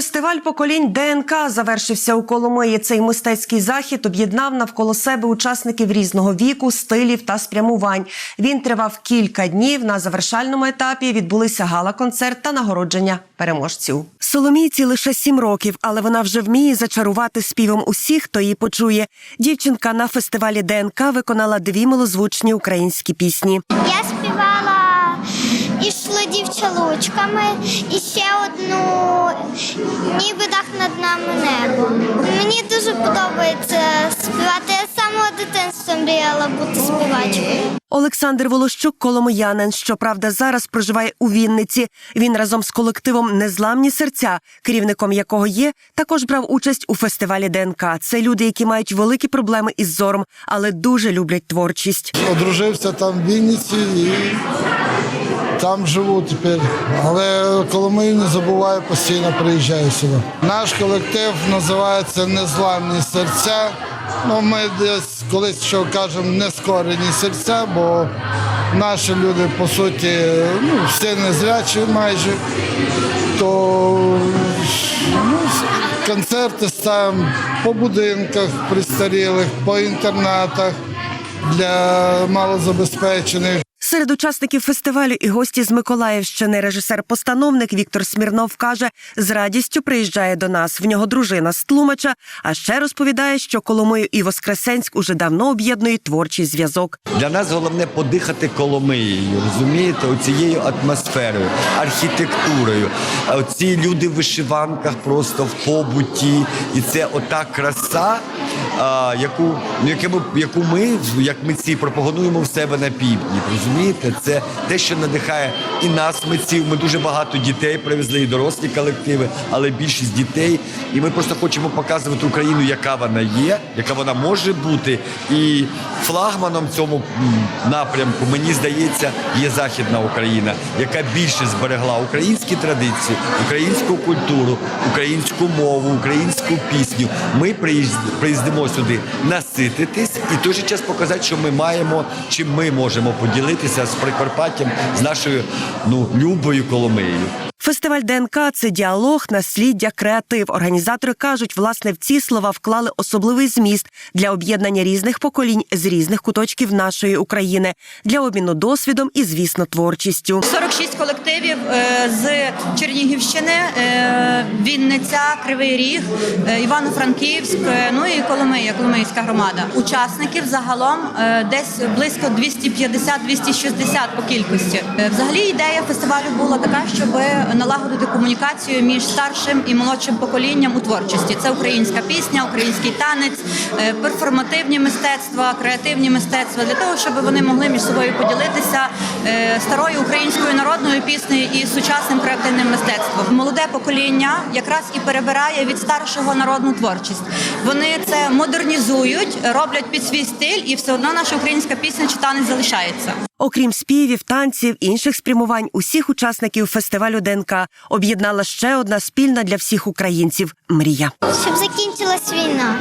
Фестиваль поколінь ДНК завершився у Коломиї. Цей мистецький захід об'єднав навколо себе учасників різного віку, стилів та спрямувань. Він тривав кілька днів. На завершальному етапі відбулися гала-концерт та нагородження переможців. Соломійці лише сім років, але вона вже вміє зачарувати співом усіх, хто її почує. Дівчинка на фестивалі ДНК виконала дві милозвучні українські пісні. Я «Ішли дівча лучками і ще одну ніби дах над нами небо. Мені дуже подобається співати. Я з самого дитинства мріяла бути співачкою. Олександр Волощук коломиянин, щоправда, зараз проживає у Вінниці. Він разом з колективом Незламні серця, керівником якого є, також брав участь у фестивалі ДНК. Це люди, які мають великі проблеми із зором, але дуже люблять творчість. Одружився там в Вінниці і там живу тепер. Але Коломию не забуваю, постійно приїжджаю сюди. Наш колектив називається Незламні серця. Ну, ми десь колись що кажемо нескорені серця, бо наші люди, по суті, ну, всі незрячі майже. То ну, концерти ставимо по будинках пристарілих, по інтернатах для малозабезпечених. Серед учасників фестивалю і гості з Миколаївщини. Режисер-постановник Віктор Смірнов каже, з радістю приїжджає до нас. В нього дружина з Тлумача. А ще розповідає, що Коломию і Воскресенськ уже давно об'єднує творчий зв'язок. Для нас головне подихати Коломиєю, розумієте, оцією атмосферою, архітектурою. А Ці люди в вишиванках просто в побуті, і це ота краса, яку, яку, ми, яку ми, як митці, пропагандуємо в себе на півдні. Розумієте, це те, що надихає і нас, митців. Ми дуже багато дітей привезли, і дорослі колективи, але більшість дітей. І ми просто хочемо показувати Україну, яка вона є, яка вона може бути. І флагманом цьому напрямку, мені здається, є Західна Україна, яка більше зберегла українські традиції, українську культуру, українську мову, українську пісню. Ми приїзд- приїздимо сюди насититись і в той же час показати, що ми маємо, чим ми можемо поділитися з Прикарпаттям, з нашою ну любою Коломиєю. Фестиваль ДНК це діалог, насліддя, креатив. Організатори кажуть, власне, в ці слова вклали особливий зміст для об'єднання різних поколінь з різних куточків нашої України для обміну досвідом і, звісно, творчістю. 46 колективів е, з Чернігівщини, е, Вінниця, Кривий Ріг, е, Івано-Франківськ, ну і Коломия, Коломийська громада. Учасників загалом десь близько 250-260 по кількості. Взагалі ідея фестивалю була така, щоб налагодити комунікацію між старшим і молодшим поколінням у творчості. Це українська пісня, український танець, е, перформативні мистецтва, креативні мистецтва для того, щоб вони могли між собою поділитися е, старою українською народною піснею і сучасним креативним мистецтвом. Молоде покоління якраз і перебирає від старшого народну творчість. Вони це модернізують, роблять під свій стиль, і все одно наша українська пісня чи танець залишається. Окрім співів, танців, інших спрямувань, усіх учасників фестивалю ДНК об'єднала ще одна спільна для всіх українців мрія. Щоб закінчилась війна.